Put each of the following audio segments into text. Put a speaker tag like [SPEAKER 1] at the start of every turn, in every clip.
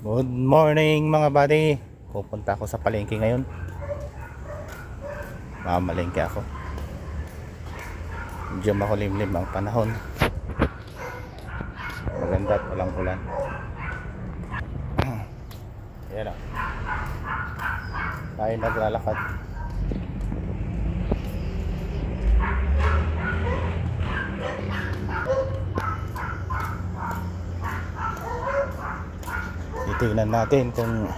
[SPEAKER 1] Good morning mga buddy. Pupunta ako sa palengke ngayon. Mamalengke ako. Medyo makulimlim ang panahon. Maganda at walang ulan. Ayan o. Tayo naglalakad titignan natin kung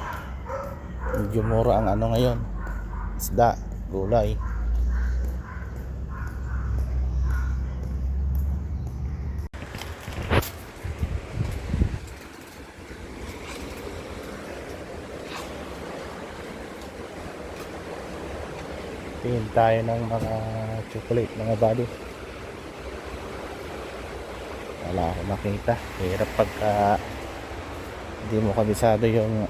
[SPEAKER 1] medyo mura ang ano ngayon. Isda, gulay. Tingin tayo ng mga chocolate mga body. Wala akong makita. Hirap pagka hindi mo kabisado yung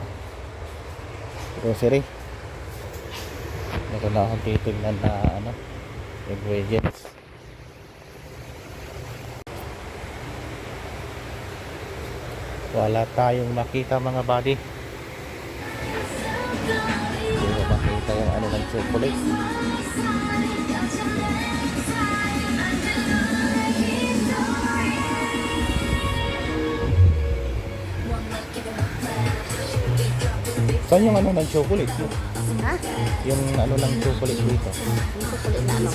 [SPEAKER 1] grocery. Meron na akong titignan na ano ingredients. Wala tayong makita mga buddy. Hindi mo makita yung ano ng chocolate saan yung ano ng chocolate
[SPEAKER 2] Ha?
[SPEAKER 1] yung ano ng chocolate dito
[SPEAKER 2] Yung kukulit na ano?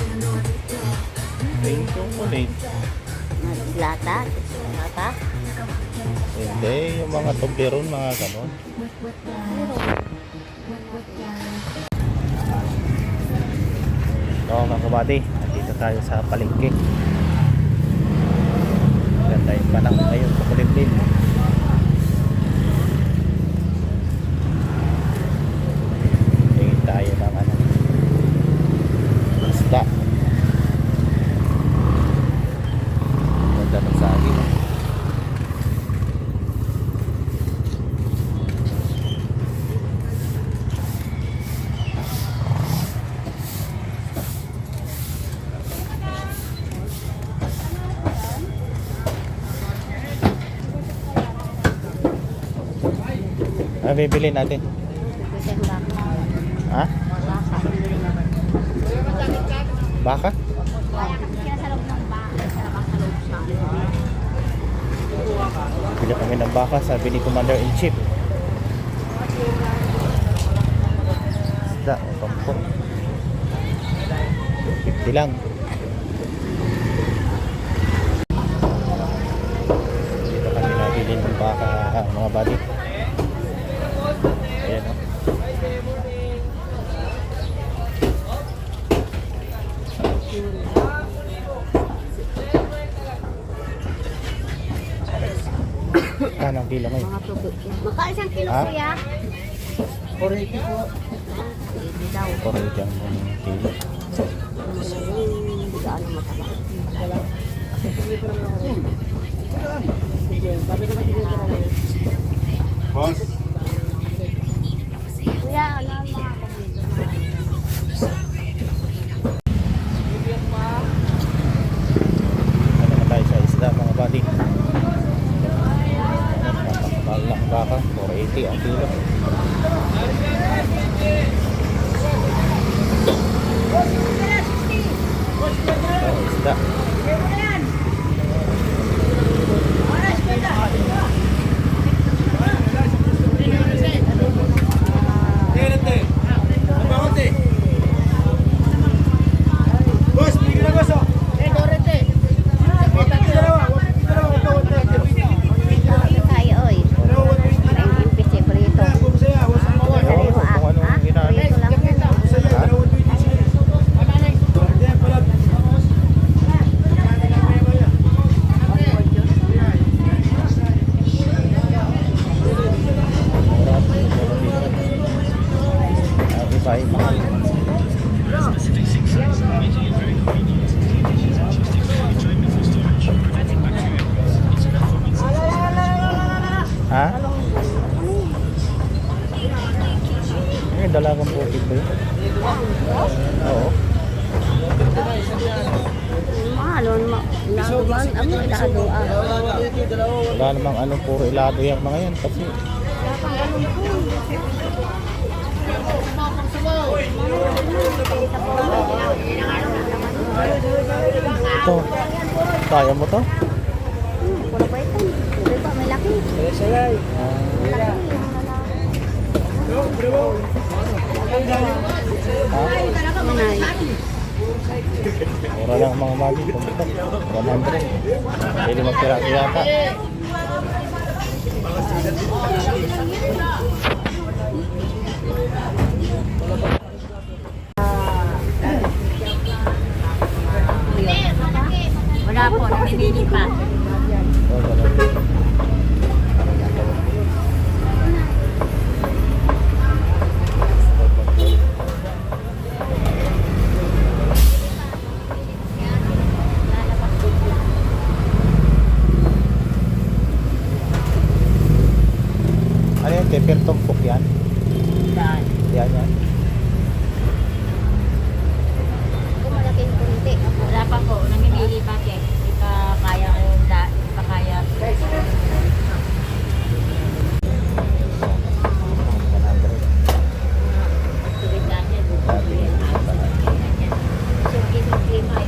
[SPEAKER 1] yung chocolate
[SPEAKER 2] Lata? Lata?
[SPEAKER 1] Hindi, yung mga Toblerone, mga ganon. Oo mga kabady, nandito tayo sa palengke. Ganda yung panahon ngayon sa Kulimlim. Tingin tayo ng ano, isda. Ganda ng saging. Ano bibili natin? Ha?
[SPEAKER 2] Baka.
[SPEAKER 1] Bili kami ng baka, sabi ni Commander in Chief. Isda, kampo. 50 lang. Dito kami nabili ng baka, mga buddy. Ayan o. Kano ang kilo ngayon?
[SPEAKER 2] Mga tubo. Isang kilo
[SPEAKER 1] Ha?
[SPEAKER 2] kuya.
[SPEAKER 3] 480 po.
[SPEAKER 2] Hindi daw.
[SPEAKER 1] Puro dyan ang kilo.
[SPEAKER 2] Hindi ka ano mataba.
[SPEAKER 3] Boss,
[SPEAKER 2] Kuya, ano ang mga mo?
[SPEAKER 1] Ano na tayo sa mga buddy? Mahal lang baka, 480 ang kilo.
[SPEAKER 2] Naman. Laguan. Ano ilado ah.
[SPEAKER 1] Wala namang ano, puro ilado yung mga yan kasi Ito. Kaya mo to?
[SPEAKER 2] Puro ba ito? Ito pa, may laki.
[SPEAKER 3] Salay.
[SPEAKER 2] May laki.
[SPEAKER 1] Ha?
[SPEAKER 2] Manay.
[SPEAKER 1] Mura lang mga mami. Pumunta. 100. Pwede magpirati yata.
[SPEAKER 2] Wala po, namimili pa.
[SPEAKER 1] Oh, ganun. Ano yan? Teper tumpok yan?
[SPEAKER 2] Saan?
[SPEAKER 1] Yan yan.
[SPEAKER 2] Ito malaking kunti.
[SPEAKER 4] Wala pa po, namimili pa siya. Hindi pa kaya ko da, hindi pa kaya.
[SPEAKER 1] 100.
[SPEAKER 4] Tuwid natin.
[SPEAKER 2] Suki sa klima.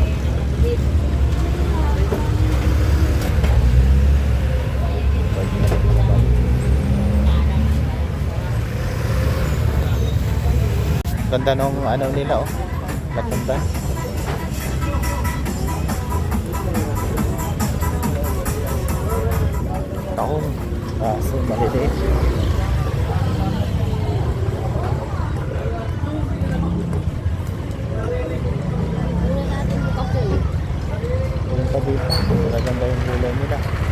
[SPEAKER 1] Ganda nung ano nila oh. Matanda. Taong. Kaso maliliit.
[SPEAKER 2] Una natin yung kapo.
[SPEAKER 1] Yung pa dito. Maganda yung gulay nila.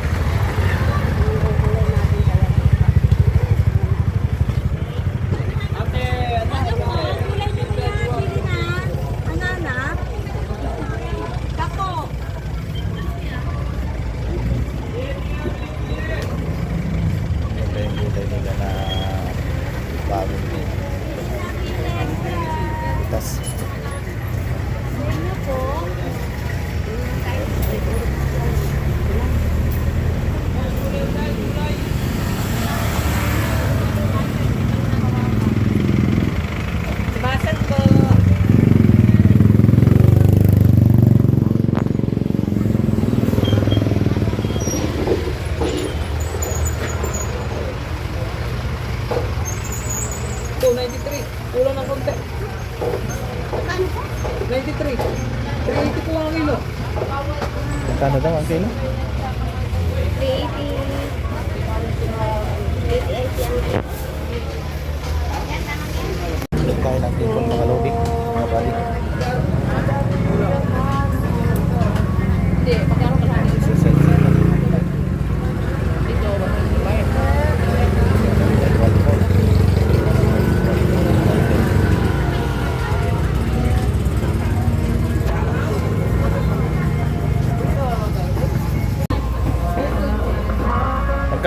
[SPEAKER 3] 293. Kulang ng konti. 93. 380 po ang kilo.
[SPEAKER 1] Kano daw ang kilo?
[SPEAKER 2] 380. 380 ang
[SPEAKER 1] kilo. Tayo ng tipon mga lobby, mga balik.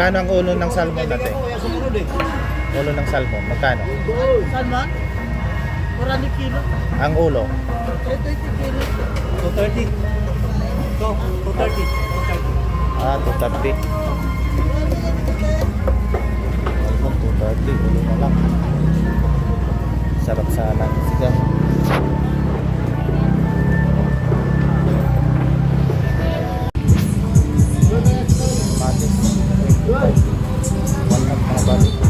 [SPEAKER 4] Magkano
[SPEAKER 1] ang ulo ng salmon natin? Ulo ng salmon, magkano?
[SPEAKER 4] Saan man? 400 kilo.
[SPEAKER 1] Ang ulo,
[SPEAKER 4] 320 kilo.
[SPEAKER 3] 230. Ito, 230. 230.
[SPEAKER 1] ah, 230. Salmon, 230. Ulo na lang. Sarap sana. Sige. everybody.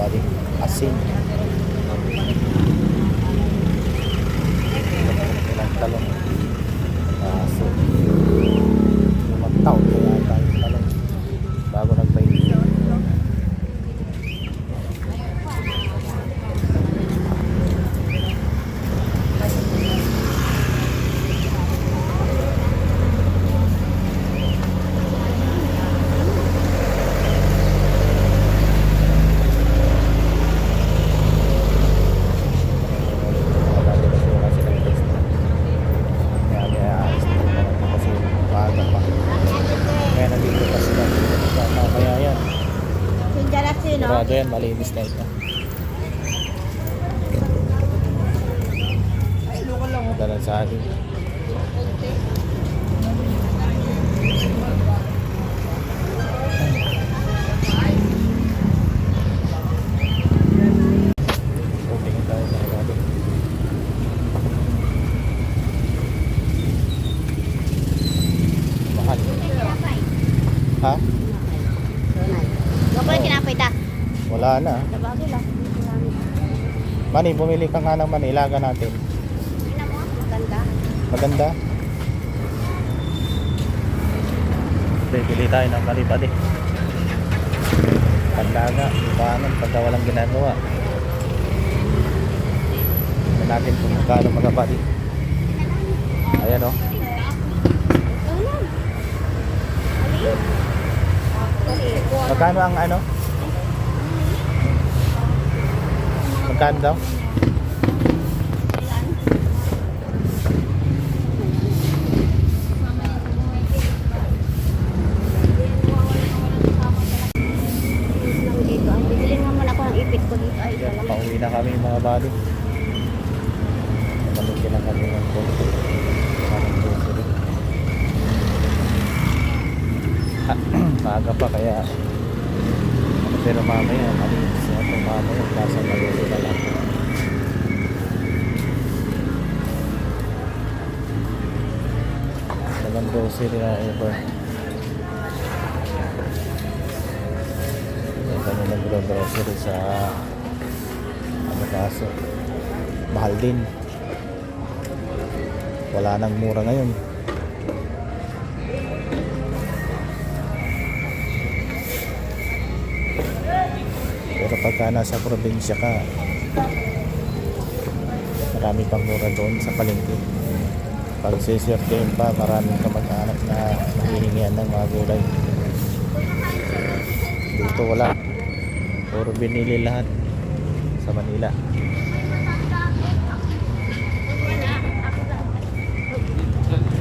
[SPEAKER 1] Bali. Asin. Malinis na ito. Ganda ng saging. So, tingin tayo mga bago. Mahal. Ha?
[SPEAKER 2] Huwag ko lang tinapay ta.
[SPEAKER 1] Wala na.
[SPEAKER 2] Sabagay lang.
[SPEAKER 1] Mani, bumili ka nga ng mani. Ilaga natin.
[SPEAKER 2] Maganda.
[SPEAKER 1] Maganda. Bibili tayo ng mani pa din. Pandaga, ibanan pagka walang ginagawa. Tignan natin kung magkano mga padi. Ayan o. Oh. Magkano ang ano? Magkano daw?
[SPEAKER 2] Lang dito. Ay, Bibilin mo muna ako ng ipit ko dito. Ay, isa
[SPEAKER 1] Yan, pauwi kami mga bali. Namalingki na kami ng konti. Pa kaya pero mamaya malinis na ito mamaya nasa malulo na lang. Naman grocery na ever. Yan kami nagro-grocery sa ano kaso mahal din wala nang mura ngayon pagka nasa probinsya ka marami pang mura doon sa palengke pag sisirtein pa maraming kamag-anak na mahihingian ng mga gulay dito wala puro binili lahat sa Manila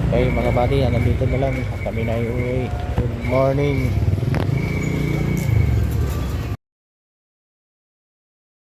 [SPEAKER 1] Okay mga buddy, hanggang dito na lang. Kami na iuwi. Good morning.